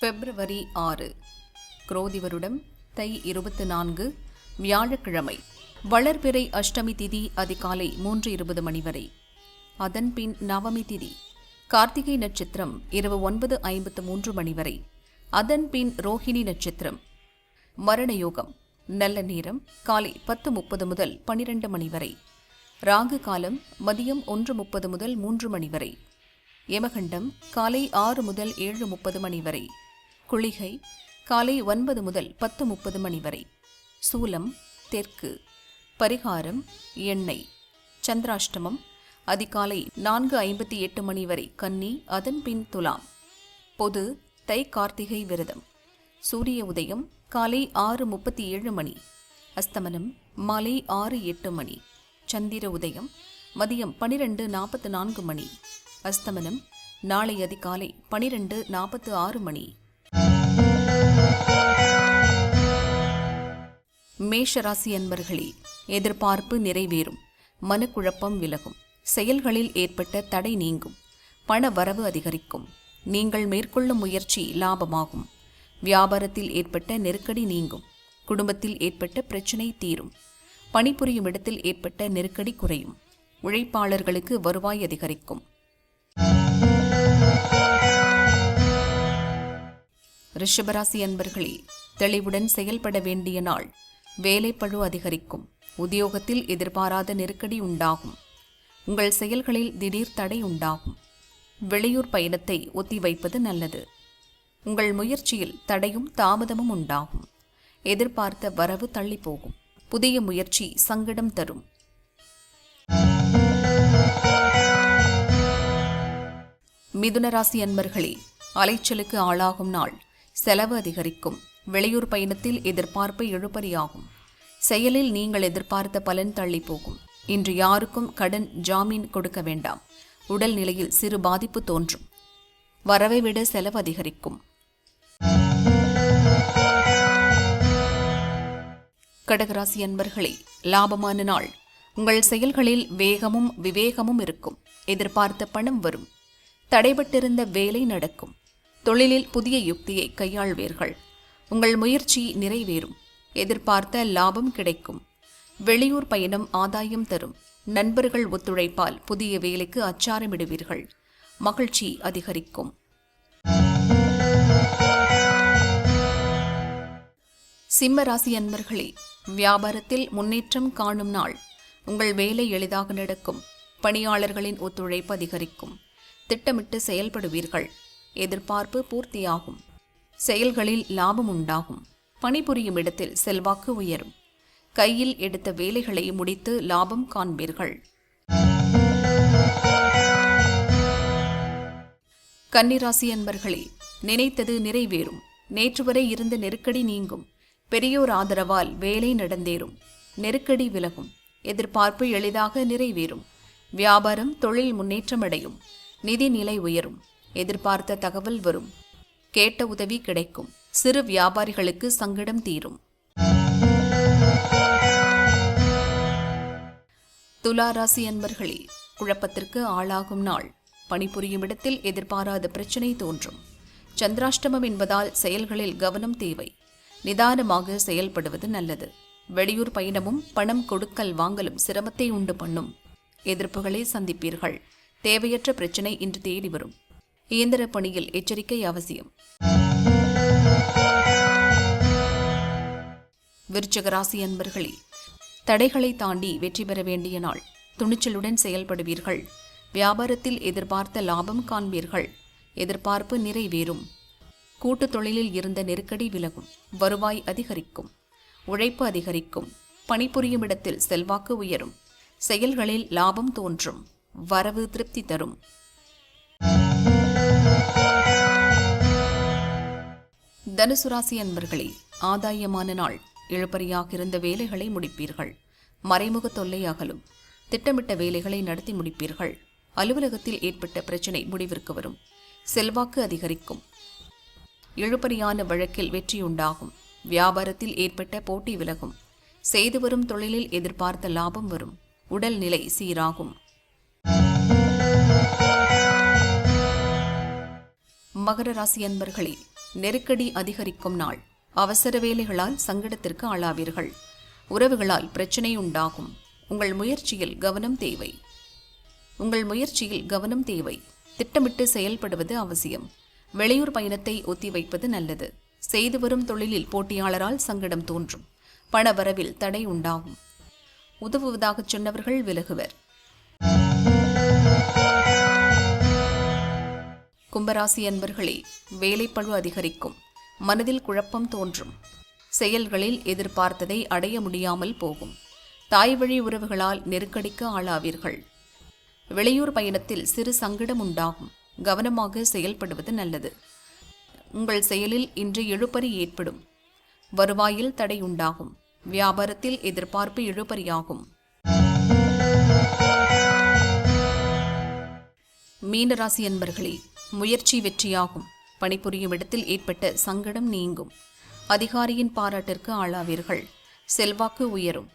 பிப்ரவரி ஆறு. குரோதி வருடம் தை இருபத்து நான்கு வியாழக்கிழமை வளர்பிறை அஷ்டமி திதி அதிகாலை மூன்று இருபது மணி வரை. அதன்பின் நவமி திதி கார்த்திகை நட்சத்திரம் இரவு ஒன்பது ஐம்பத்து மூன்று மணி வரை. அதன்பின் ரோஹிணி நட்சத்திரம். மரண யோகம் நல்ல நேரம் காலை பத்து முப்பது முதல் பனிரெண்டு மணி வரை. ராகு காலம் மதியம் ஒன்று முப்பது முதல் மூன்று மணி வரை. யமகண்டம் காலை ஆறு முதல் ஏழு முப்பது மணி வரை. குளிகை காலை ஒன்பது முதல் பத்து முப்பது மணி வரை. சூலம் தெற்கு. பரிகாரம் எண்ணெய். சந்திராஷ்டமம் அதிகாலை நான்கு ஐம்பத்தி எட்டு மணி வரை கன்னி அதன் பின் துலாம். பொது தை கார்த்திகை விரதம். சூரிய உதயம் காலை ஆறு முப்பத்தி ஏழு மணி. அஸ்தமனம் மாலை ஆறு எட்டு மணி. சந்திர உதயம் மதியம் பனிரெண்டு நாற்பத்து நான்கு மணி. அஸ்தமனம் நாளை அதிகாலை பனிரெண்டு நாற்பத்து ஆறு மணி. மேஷராசி அன்பர்களே எதிர்பார்ப்பு நிறைவேறும். மனக்குழப்பம் விலகும். செயல்களில் ஏற்பட்ட தடை நீங்கும். பண வரவு அதிகரிக்கும். நீங்கள் மேற்கொள்ளும் முயற்சி லாபமாகும். வியாபாரத்தில் ஏற்பட்ட நெருக்கடி நீங்கும். குடும்பத்தில் ஏற்பட்ட பிரச்சினை தீரும். பணிபுரியும் இடத்தில் ஏற்பட்ட நெருக்கடி குறையும். உழைப்பாளர்களுக்கு வருவாய் அதிகரிக்கும். ரிஷபராசி அன்பர்களே தெளிவுடன் செயல்பட வேண்டிய நாள். வேலைப்பழு அதிகரிக்கும். உத்தியோகத்தில் எதிர்பாராத நெருக்கடி உண்டாகும். உங்கள் செயல்களில் திடீர் தடை உண்டாகும். வெளியூர் பயணத்தை ஒத்திவைப்பது நல்லது. உங்கள் முயற்சியில் தடையும் தாமதமும் உண்டாகும். எதிர்பார்த்த வரவு தள்ளி போகும். புதிய முயற்சி சங்கடம் தரும். மிதுனராசி அன்பர்களே அலைச்சலுக்கு ஆளாகும் நாள். செலவு அதிகரிக்கும். வெளியூர் பயணத்தில் எதிர்பார்ப்பு இழுபறியாகும் செயலில் நீங்கள் எதிர்பார்த்த பலன் தள்ளி போகும் இன்று யாருக்கும் கடன் ஜாமீன் கொடுக்க வேண்டாம். உடல் நிலையில் சிறு பாதிப்பு தோன்றும். வரவை விட செலவு அதிகரிக்கும். கடகராசி அன்பர்களே லாபமான நாள். உங்கள் செயல்களில் வேகமும் விவேகமும் இருக்கும். எதிர்பார்த்த பணம் வரும். தடைபட்டிருந்த வேலை நடக்கும். தொழிலில் புதிய யுக்தியை கையாள்வீர்கள். உங்கள் முயற்சி நிறைவேறும். எதிர்பார்த்த லாபம் கிடைக்கும். வெளியூர் பயணம் ஆதாயம் தரும். நண்பர்கள் ஒத்துழைப்பால் புதிய வேலைக்கு அச்சாரமிடுவீர்கள். மகிழ்ச்சி அதிகரிக்கும். சிம்ம ராசி அன்பர்களே வியாபாரத்தில் முன்னேற்றம் காணும் நாள். உங்கள் வேலை எளிதாக நடக்கும். பணியாளர்களின் ஒத்துழைப்பு அதிகரிக்கும். திட்டமிட்டு செயல்படுவீர்கள். எதிர்பார்ப்பு பூர்த்தியாகும். செயல்களில் லாபம் உண்டாகும். பணிபுரியும் இடத்தில் செல்வாக்கு உயரும். கையில் எடுத்த வேலைகளை முடித்து லாபம் காண்பீர்கள். கன்னிராசி அன்பர்களே நினைத்தது நிறைவேறும். நேற்று வரை இருந்த நெருக்கடி நீங்கும். பெரியோர் ஆதரவால் வேலை நடந்தேறும். நெருக்கடி விலகும். எதிர்பார்ப்பு எளிதாக நிறைவேறும். வியாபாரம் தொழில் முன்னேற்றமடையும். நிதி நிலை உயரும். எதிர்பார்த்த தகவல் வரும். கேட்ட உதவி கிடைக்கும். சிறு வியாபாரிகளுக்கு சங்கடம் தீரும். துலாராசி அன்பர்களே குழப்பத்திற்கு ஆளாகும் நாள். பணிபுரியும் இடத்தில் எதிர்பாராத பிரச்சனை தோன்றும். சந்திராஷ்டமம் என்பதால் செயல்களில் கவனம் தேவை. நிதானமாக செயல்படுவது நல்லது. வெளியூர் பயணமும் பணம் கொடுக்கல் வாங்கலும் சிரமத்தை உண்டு பண்ணும். எதிர்ப்புகளை சந்திப்பீர்கள். தேவையற்ற பிரச்சனை இன்று தேடி வரும். இயந்திர பணியில் எச்சரிக்கை அவசியம். விருச்சகராசி அன்பர்களே தடைகளை தாண்டி வெற்றி பெற வேண்டிய நாள். துணிச்சலுடன் செயல்படுவீர்கள். வியாபாரத்தில் எதிர்பார்த்த லாபம் காண்பீர்கள். எதிர்பார்ப்பு நிறைவேறும். கூட்டுத் தொழிலில் இருந்த நெருக்கடி விலகும். வருவாய் அதிகரிக்கும். உழைப்பு அதிகரிக்கும். பணிபுரியும் இடத்தில் செல்வாக்கு உயரும். செயல்களில் லாபம் தோன்றும். வரவு திருப்தி தரும். தனுசு ராசி அன்பர்களே ஆதாயமான நாள். இழுபறியாக இருந்த வேலைகளை முடிப்பீர்கள். மறைமுக தொல்லை அகலும். திட்டமிட்ட வேலைகளை நடத்தி முடிப்பீர்கள். அலுவலகத்தில் ஏற்பட்ட பிரச்சினை முடிவிற்கு வரும். செல்வாக்கு அதிகரிக்கும். இழுபறியான வழக்கில் வெற்றியுண்டாகும். வியாபாரத்தில் ஏற்பட்ட போட்டி விலகும். செய்து வரும் தொழிலில் எதிர்பார்த்த லாபம் வரும். உடல் நிலை சீராகும். மகர ராசி அன்பர்களே நெருக்கடி அதிகரிக்கும் நாள். அவசர வேலைகளால் சங்கடத்திற்கு ஆளாவீர்கள். உறவுகளால் பிரச்சனை உண்டாகும். உங்கள் முயற்சியில் கவனம் தேவை. உங்கள் முயற்சியில் கவனம் தேவை. திட்டமிட்டு செயல்படுவது அவசியம். வெளியூர் பயணத்தை ஒத்திவைப்பது நல்லது. செய்து வரும் தொழிலில் போட்டியாளரால் சங்கடம் தோன்றும். பண வரவில் தடை உண்டாகும். உதவுவதாகச் சொன்னவர்கள் விலகுவர். கும்பராசி அன்பர்களே வேலைப்பழு அதிகரிக்கும். மனதில் குழப்பம் தோன்றும். செயல்களில் எதிர்பார்த்ததை அடைய முடியாமல் போகும். தாய் வழி உறவுகளால் நெருக்கடிக்கு ஆளாவீர்கள். வெளியூர் பயணத்தில் சிறு சங்கடம் உண்டாகும். கவனமாக செயல்படுவது நல்லது. உங்கள் செயலில் இன்று இழுபறி ஏற்படும். வருவாயில் தடை உண்டாகும். வியாபாரத்தில் எதிர்பார்ப்பு இழுபறியாகும் மீனராசி அன்பர்களே முயற்சி வெற்றியாகும். பணிபுரியும் இடத்தில் ஏற்பட்ட சங்கடம் நீங்கும். அதிகாரியின் பாராட்டிற்கு ஆளாவீர்கள். செல்வாக்கு உயரும்.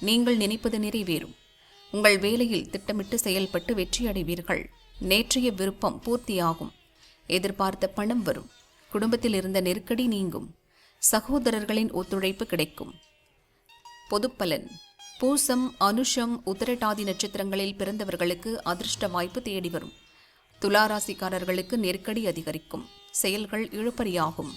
நீங்கள் நினைப்பது நிறைவேறும். உங்கள் வேலையில் திட்டமிட்டு செயல்பட்டு வெற்றியடைவீர்கள். நேற்றைய விருப்பம் பூர்த்தியாகும். எதிர்பார்த்த பணம் வரும். குடும்பத்தில் இருந்த நெருக்கடி நீங்கும். சகோதரர்களின் ஒத்துழைப்பு கிடைக்கும். பொதுப்பலன். பூசம் அனுஷம் உத்திரட்டாதி நட்சத்திரங்களில் பிறந்தவர்களுக்கு அதிர்ஷ்ட வாய்ப்பு தேடி வரும் துளாராசிக்காரர்களுக்கு நெருக்கடி அதிகரிக்கும். செயல்கள் இழுபறியாகும்.